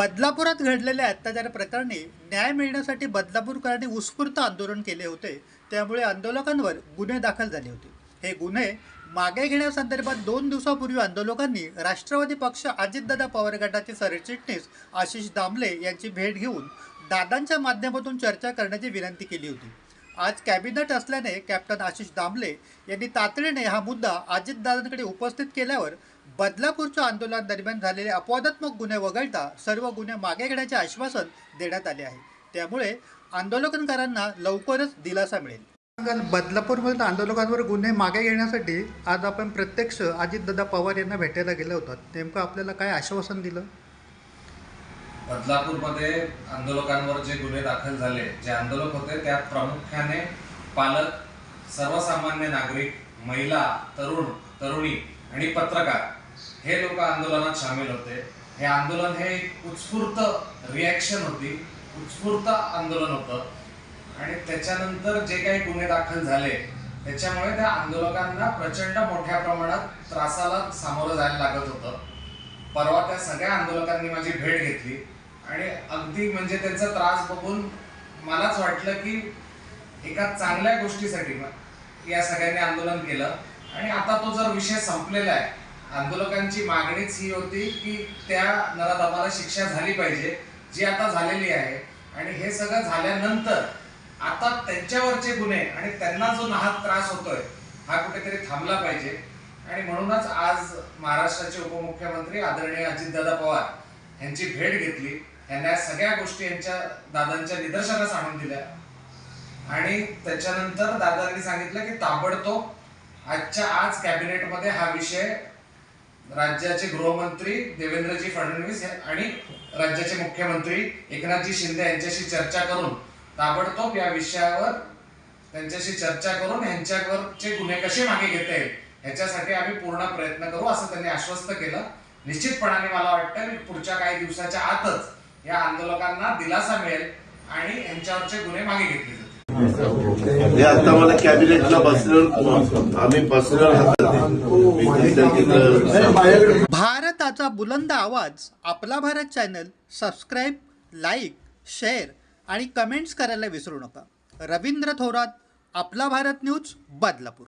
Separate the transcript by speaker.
Speaker 1: बदलापुरात घडलेल्या अत्याचार प्रकरणी न्याय मिळण्यासाठी बदलापूरकरांनी उत्स्फूर्त आंदोलन केले होते. त्यामुळे आंदोलकांवर गुन्हे दाखल झाले होते. हे गुन्हे मागे घेण्यासंदर्भात दोन दिवसापूर्वी आंदोलकांनी राष्ट्रवादी पक्ष अजितदादा पवार गटाचे सरचिटणीस आशिष दामले यांची भेट घेऊन दादांच्या माध्यमातून चर्चा करण्याची विनंती केली होती. आज कॅबिनेट असल्याने कॅप्टन आशिष दामले यांनी तातडीने हा मुद्दा अजितदादांकडे उपस्थित केल्यावर बदलापूरच्या आंदोलनादरम्यान झालेले अपवादात्मक गुन्हे वगळता सर्व गुन्हे मागे घेण्याचे आश्वासन देण्यात आले आहे. त्यामुळे आंदोलनकारांना लवकरच दिलासा मिळेल. बदलापूरमधील आंदोलकांवर गुन्हे मागे घेण्यासाठी आज आपण प्रत्यक्ष अजितदादा पवार यांना भेटायला गेले होतात नेमकं आपल्याला काय आश्वासन दिलं?
Speaker 2: बदलापूरमध्ये आंदोलकांवर जे गुन्हे दाखल झाले जे आंदोलक होते त्यात प्रामुख्याने पालक सर्वसामान्य नागरिक महिला तरुण तरुणी आणि पत्रकार हे लोक आंदोलनात सामील होते. हे आंदोलन हे एक उत्स्फूर्त रिॲक्शन होती. उत्स्फूर्त आंदोलन होतं. आणि त्याच्यानंतर जे काही गुन्हे दाखल झाले त्याच्यामुळे त्या आंदोलकांना प्रचंड मोठ्या प्रमाणात त्रासाला सामोरं जायला लागत होतं. परवा त्या सगळ्या आंदोलकांनी माझी भेट घेतली. आणि अगदी म्हणजे त्यांचा त्रास बघून मलाच वाटलं की एका चांगल्या गोष्टीसाठी या सगळ्यांनी आंदोलन केलं. आणि आता तो जर विषय संपलेला आहे आंदोलकांची मागणीच ही होती की त्या नराधमाला शिक्षा झाली पाहिजे जी आता झालेली आहे. आणि हे सगळं झाल्यानंतर आता त्यांच्यावरचे गुन्हे आणि त्यांना जो नाहक त्रास होतोय हा कुठेतरी थांबला पाहिजे. आणि म्हणूनच आज महाराष्ट्राचे उपमुख्यमंत्री आदरणीय अजितदादा पवार यांची भेट घेतली. यांना या सगळ्या गोष्टी यांच्या दादांच्या निदर्शनास आणून दिल्या. आणि त्याच्यानंतर दादांनी सांगितलं की ताबडतोब आजच्या आज कॅबिनेटमध्ये हा विषय राज्याचे गृहमंत्री देवेंद्रजी फडणवीस आणि राज्याचे मुख्यमंत्री एकनाथजी शिंदे यांच्याशी चर्चा करून ताबडतोब या विषयावर त्यांच्याशी चर्चा करून यांच्यावरचे गुन्हे कसे मागे घेता येईल ह्याच्यासाठी आम्ही पूर्ण प्रयत्न करू असं त्यांनी आश्वस्त केलं. निश्चितपणाने मला वाटतं की पुढच्या काही दिवसाच्या आतच या आंदोलकांना दिलासा मिळेल आणि यांच्यावरचे गुन्हे मागे घेतले जातील.
Speaker 3: हे आता मला कॅबिनेटला बसल्यावर आम्ही बसल्यावर हातात
Speaker 1: भारताचा बुलंद आवाज आपला Bharat channel subscribe like share आणि कमेंट्स करायला विसरू नका. रवींद्र थोरात आपला भारत न्यूज बदलापूर.